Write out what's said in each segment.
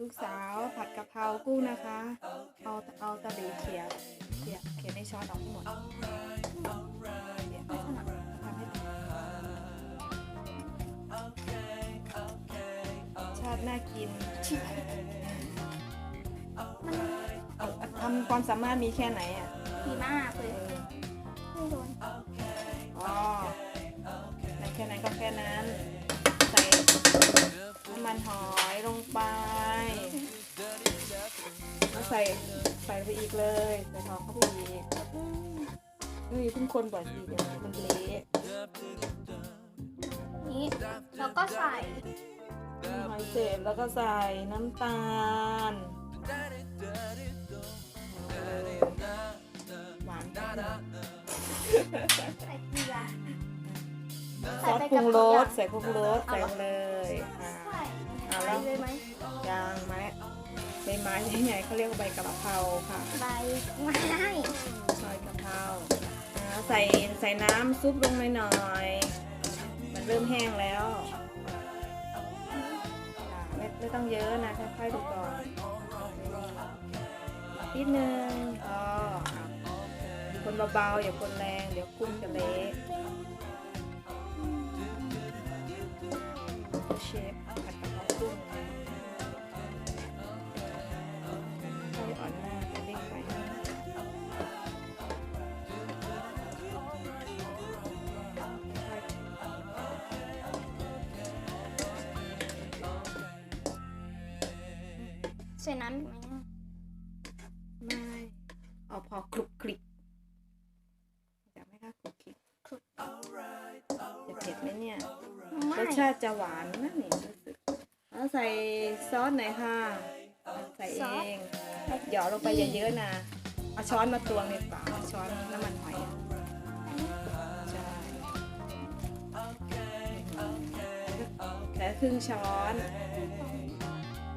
ลูกสาวผัดกะเพรากุ้งนะคะ เอาเอาตะหลิวเขียเขียเขียในช้อนออกให้หมดเขียไม่ถนัดทำให้ถนัดชาติน่ากินมันทำความสามารถมีแค่ไหนอะดีมากเลยไม่โดนอ๋อในแค่ไหนก็แค่นั้นใส่น้ำ มันหอยลงไปแล้วใส่ใส่ไปอีกเลยใส่ทองเข้าไปอีกเฮ้ยเพิ่งคนบ่อยสิเดี๋ยวมันเละนี้แล้วก็ใส่หอยเสร็จแล้วก็ใส่น้ำตาลเออหวานจังเลยใส่เกลือซอสปรุงรสใส่ปรุงรสใส่เลยอ่าใส่เอาใส่ แล้วยไหมยางไม้ใบไม้ที่ไหนเขาเรียกว่าใบกระเพราค่ะใบไม้ซอยกระเพราอ่าใส่ใส่น้ำซุปลงหน่อยๆมันเริ่มแห้งแล้วไม่ไม่ต้องเยอะนะค่อยๆดูก่อนนิดนึงอ๋อคนเบาๆอย่าคนแรงเดี๋ยวกุ้งจะเละเชฟผัดกะ ใส่น้ำอีกไหมอะไม่เอาพอคลุกคลิกอยากไหมคะคลุกคลิกคลุกจะเผ็ดไหมเนี่ยไม่รสชาติจะหวานนะนี่รู้สึกแล้วใส่ซอสหน่อยค่ะ ใส่เองหยอดลงไปเยอะๆนะเอาช้อนมาตวงในฝาช้อนน้ำมันหอยอะใช่แต่ครึ่งช้อน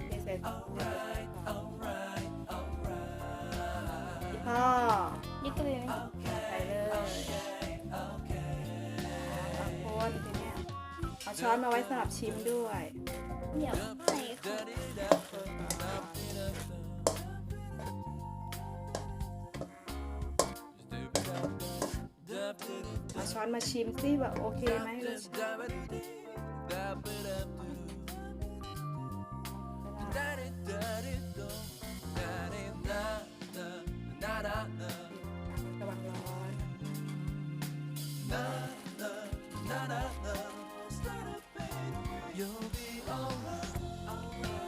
เทใส่ พี่พ่อนี่ก็เลยไหมใส่เลยเอาโคนทีเนี้ยเอาช้อนมาไว้สำหรับชิมด้วยเดี๋ยวใส่ค่ะเอาช้อนมาชิมซิว่าโอเคไหมรสชาติ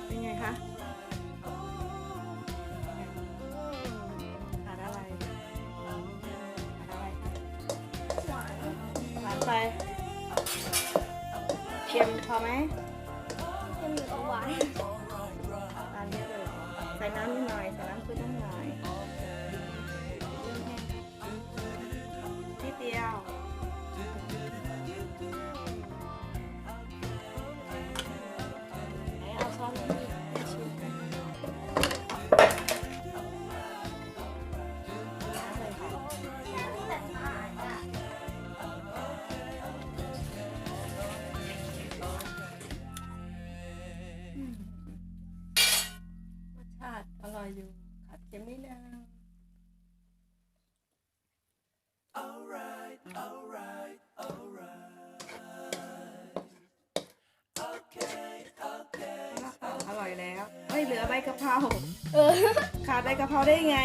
เป็นไงคะขาดอะไรขาดอะไรคะหวานหวานไปเค็มพอไหมเค็มหรือหวานตามนี้เลยเหรอใส่น้ำนิดหน่อยใส่น้ำซุปนิดหน่อย อร่อยอยู่ขาดเค็มนิดนึงอร่อยแล้วเฮ้ยเหลือใบกะเพราเออขาดใบกะเพราได้ไง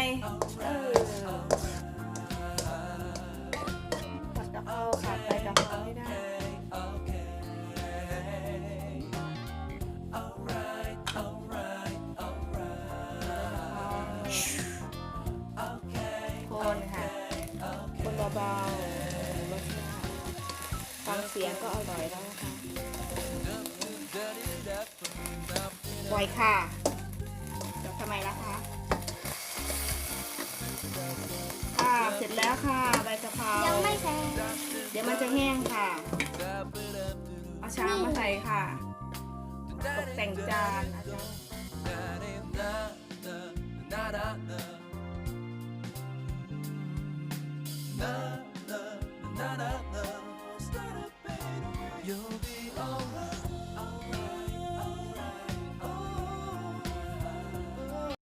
เสียงก็อร่อยแล้วนะคะปล่อยค่ะจะทำไมล่ะคะค่ะเสร็จแล้วค่ะใบกะเพรายังไม่แซ่เดี๋ยวมันจะแห้งค่ะ เอาชามมาใส่ค่ะ ตกแต่งจานอาจารย์ You'll be.